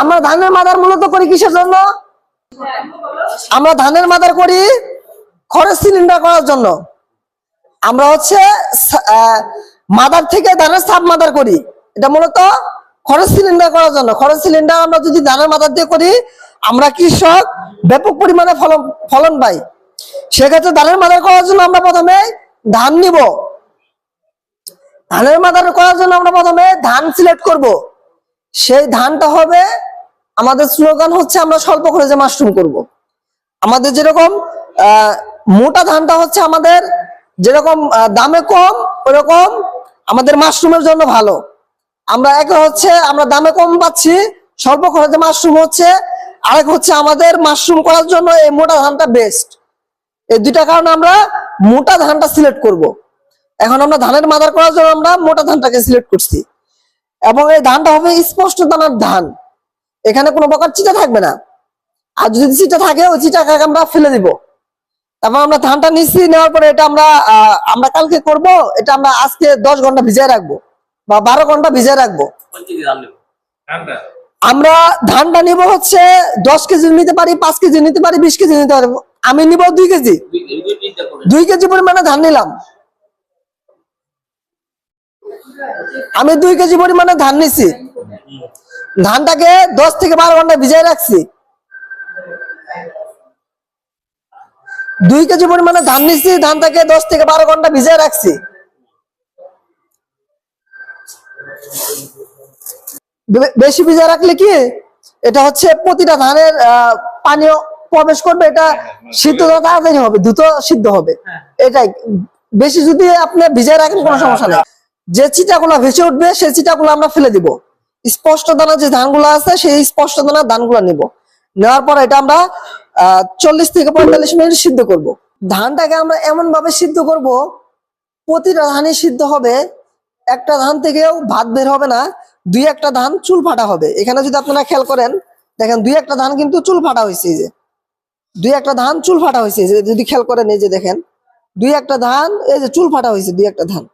আমরা ধানের মাদার মূলত করি কিসের জন্য? আমরা ধানের মাদার করি খরচ সিলিন্ডার করার জন্য। আমরা হচ্ছে মাদার থেকে ধানের সাব মাদার করি। এটা মূলত খরচ সিলিন্ডার করার জন্য। খরচ সিলিন্ডার আমরা যদি ধানের মাদার দিয়ে করি, আমরা কৃষক ব্যাপক পরিমাণে ফলন ফলন পাই। সেক্ষেত্রে ধানের মাদার করার জন্য আমরা প্রথমে ধান নিব। ধানের মাদার করার জন্য আমরা প্রথমে ধান সিলেক্ট করব। সেই ধানটা হবে, আমাদের স্লোগান হচ্ছে আমরা স্বল্প খরচে মাশরুম করব। আমাদের যেরকম মোটা ধানটা হচ্ছে আমাদের যেরকম দামে কম, ওরকম আমাদের মাশরুমের জন্য ভালো। আমরা এক হচ্ছে, আমরা দামে কম পাচ্ছি, স্বল্প খরচে মাশরুম হচ্ছে, আরেক হচ্ছে আমাদের মাশরুম করার জন্য এই মোটা ধানটা বেস্ট এই দুইটা কারণে আমরা মোটা ধানটা সিলেক্ট করব। এখন আমরা ধানের মাদার করার জন্য আমরা মোটা ধানটাকে সিলেক্ট করছি। এবং এই ধানটা হবে স্পষ্ট দানার ধান। এখানে কোনো প্রকার চিটা থাকবে না। আর যদি চিটা থাকে, ওই চিটাকে আমরা ফেলে দিব। তারপর আমরা ধানটা নিচ্ছি, নেওয়ার পরে এটা আমরা আমরা কালকে করব, এটা আমরা আজকে দশ ঘণ্টা ভিজিয়ে রাখব বা বারো ঘণ্টা ভিজিয়ে রাখব। আমরা ধানটা নিব হচ্ছে দশ কেজি নিতে পারি, পাঁচ কেজি নিতে পারি, বিশ কেজি নিতে পারি। আমি নিব দুই কেজি। দুই কেজি পরিমাণে ধান নিলাম। আমি দুই কেজি পরিমাণে ধান নিছি। ধানটাকে দশ থেকে বারো ঘণ্টা ভিজাই রাখছি। দুই কেজি পরিমাণে ধান নিচ্ছি ধানটাকে দশ থেকে বারো ঘণ্টা ভিজাই রাখছি। বেশি ভিজা রাখলে কি? এটা হচ্ছে প্রতিটা ধানের আহ, পানীয় প্রবেশ করবে এটা সিদ্ধ তাড়াতাড়ি হবে দ্রুত সিদ্ধ হবে। এটাই। বেশি যদি আপনি ভিজায় রাখেন কোনো সমস্যা নেই। যে চিটাগুলো ভেসে উঠবে, সেই চিটাগুলো আমরা ফেলে দিব। স্পষ্ট দানা যে ধানগুলো আছে, সেই স্পষ্ট দানার ধানগুলো নিব। নেওয়ার পর এটা আমরা চল্লিশ থেকে পঁয়তাল্লিশ মিনিট সিদ্ধ করব। ধানটাকে আমরা এমন ভাবে সিদ্ধ করব, প্রতিটা ধানই সিদ্ধ হবে। একটা ধান থেকেও ভাত বের হবে না, দুই একটা ধান চুল ফাটা হবে। এখানে যদি আপনারা খেয়াল করেন, দেখেন দুই একটা ধান কিন্তু চুল ফাটা হয়েছে যে। দুই একটা ধান চুল ফাটা হয়েছে যদি খেয়াল করেন এই যে দেখেন, দুই একটা ধান, এই যে চুল ফাটা হয়েছে দুই একটা ধান।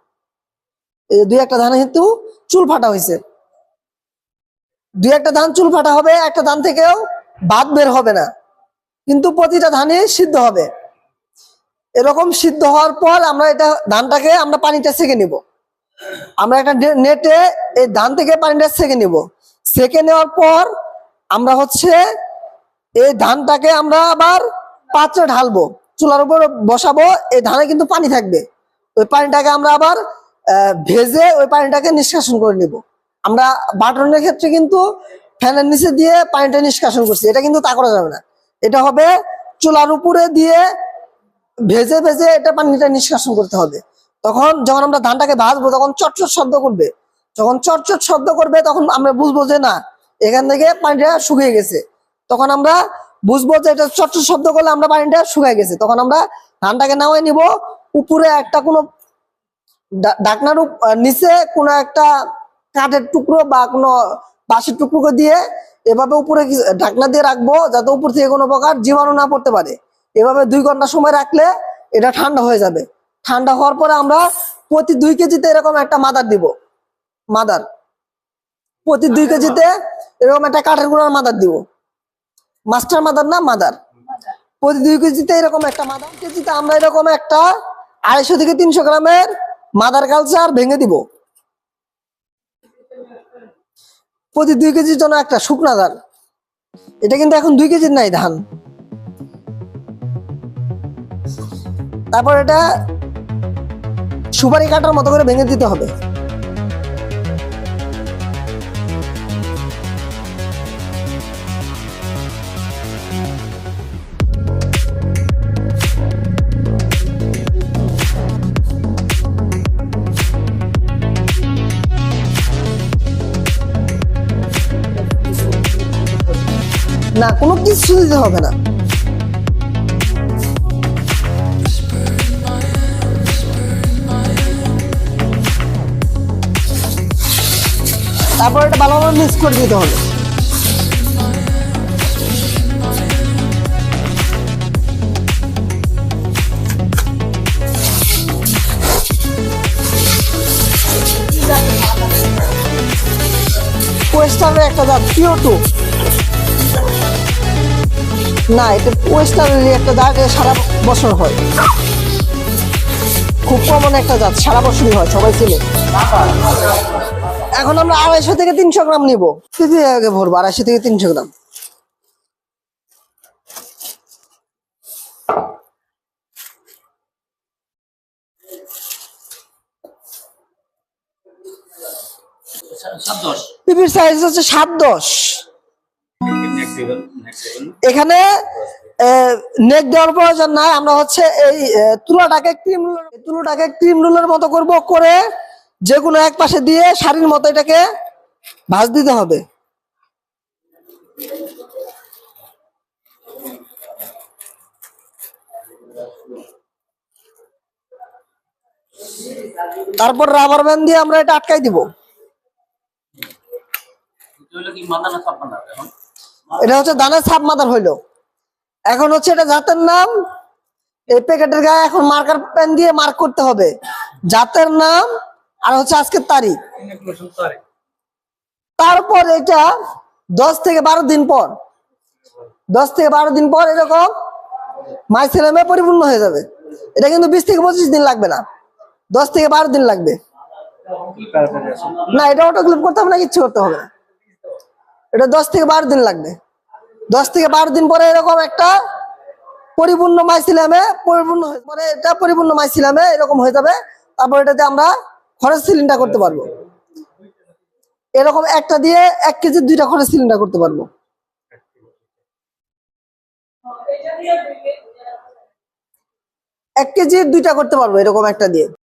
দুই একটা ধান কিন্তু চুল ফাটা হয়েছে। দুই একটা ধান চুল ফাটা হবে, একটা ধান থেকেও বাদ বের হবে না। কিন্তু প্রতিটা ধানই সিদ্ধ হবে। এরকম সিদ্ধ হওয়ার পর আমরা এটা ধানটাকে আমরা পানিটা সেকে নিব। আমরা একটা নেটে এই ধান থেকে পানিটা সেকে নিব। সেকে নেওয়ার পর আমরা হচ্ছে এই ধানটাকে আমরা আবার পাত্রে ঢালবো। চুলার উপর বসাবো, এই ধানে কিন্তু পানি থাকবে। ওই পানিটাকে আমরা আবার ভেজে ওই পানিটাকে নিষ্কাশন করে নিব। আমরা বাটনের ক্ষেত্রে কিন্তু ফ্যানের নিচে দিয়ে পানিটা নিষ্কাশন করছি, এটা কিন্তু তা করা যাবে না। এটা হবে চুলার উপরে দিয়ে ভেজে ভেজে এটা পানিটা নিষ্কাশন করতে হবে। তখন যখন আমরা ধানটাকে ভাজবো, তখন চটচট শব্দ করবে। যখন চটচট শব্দ করবে, তখন আমরা বুঝব যে না, এখান থেকে পানিটা শুকিয়ে গেছে। তখন আমরা বুঝব যে এটা চটচট শব্দ করলে আমরা পানিটা শুকিয়ে গেছে। তখন আমরা ধানটাকে নামাই নিব। উপরে একটা কোনো ঢাকনার নিচে কোনো একটা কাঠের টুকরো বা কোনো বাঁশের টুকরো দিয়ে এভাবে উপরে ঢাকনা দিয়ে রাখব যাতে উপর থেকে কোনো প্রকার জীবাণু না পড়তে পারে। এভাবে দুই ঘণ্টা সময় রাখলে এটা ঠান্ডা হয়ে যাবে। ঠান্ডা হওয়ার পরে আমরা প্রতি দুই কেজিতে এরকম একটা মাদার দিব। মাদার। প্রতি দুই কেজিতে এরকম একটা কাঠের গুঁড়ার মাদার দিব। মাস্টার মাদার না মাদার। প্রতি দুই কেজিতে এরকম একটা মাদার। কেজিতে আমরা এরকম একটা আড়াইশো থেকে তিনশো গ্রামের মাদার কালচার ভেঙে দিব। প্রতি দুই কেজির জন্য একটা শুকনা ধান। এটা কিন্তু এখন দুই কেজির নাই ধান। তারপর এটা সুপারি কাটার মতো করে ভেঙে দিতে হবে। না, কোনো কিছু দিতে হবে না। তারপর এটা ভালোভাবে মিক্স করে দিতে হবে। কোয়েস্ট একটা জাত পিও টু না এটা ওয়েস্টার্নের একটা জাত সারা বছর হয়। খুব কমন একটা জাত সারা বছরই হয় সবাই চেনে। এখন আমরা আড়াইশো থেকে তিনশো গ্রাম নিব। আগে ভরবো আড়াইশো থেকে তিনশো গ্রাম। পিপির সাইজ হচ্ছে সাত দশ। এখানে নেক দেওয়ার প্রয়োজন নাই। আমরা হচ্ছে এই তুলাটাকে ক্রিম তুলোটাকে ক্রিম রোলের মতো করব করে যে কোনো এক পাশে দিয়ে শাড়ির মতো এটাকে ভাঁজ দিতে হবে। তারপর রাবার ব্যান্ড দিয়ে আমরা এটা আটকাই দিব। হলো কি মাথা না না এখন? এটা হচ্ছে দানের ছাপ মাথার হইল। এখন হচ্ছে এটা জাতের নাম, এই প্যাকেটের গায়ে এখন মার্কার পেন দিয়ে মার্ক করতে হবে। জাতের নাম আর হচ্ছে আজকের তারিখ। তারপর এটা দশ থেকে বারো দিন পর, দশ থেকে বারো দিন পর এরকম মাইসেলামে পরিপূর্ণ হয়ে যাবে। এটা কিন্তু বিশ থেকে পঁচিশ দিন লাগবে না, দশ থেকে বারো দিন লাগবে। না, এটা অটোক্লিপ করতে হবে না, কিচ্ছু করতে হবে না। এটা দশ থেকে বারো দিন লাগবে। দশ থেকে বারো দিন পরে এরকম একটা পরিপূর্ণ মাইসিলামে পরিপূর্ণ পরে এটা পরিপূর্ণ মাইসিলামে এরকম হয়ে যাবে। তারপর এটাতে আমরা খরচ সিলিন্ডার করতে পারব। এরকম একটা দিয়ে এক কেজি দুইটা খরচ সিলিন্ডার করতে পারব। এক কেজি দুইটা করতে পারব এরকম একটা দিয়ে।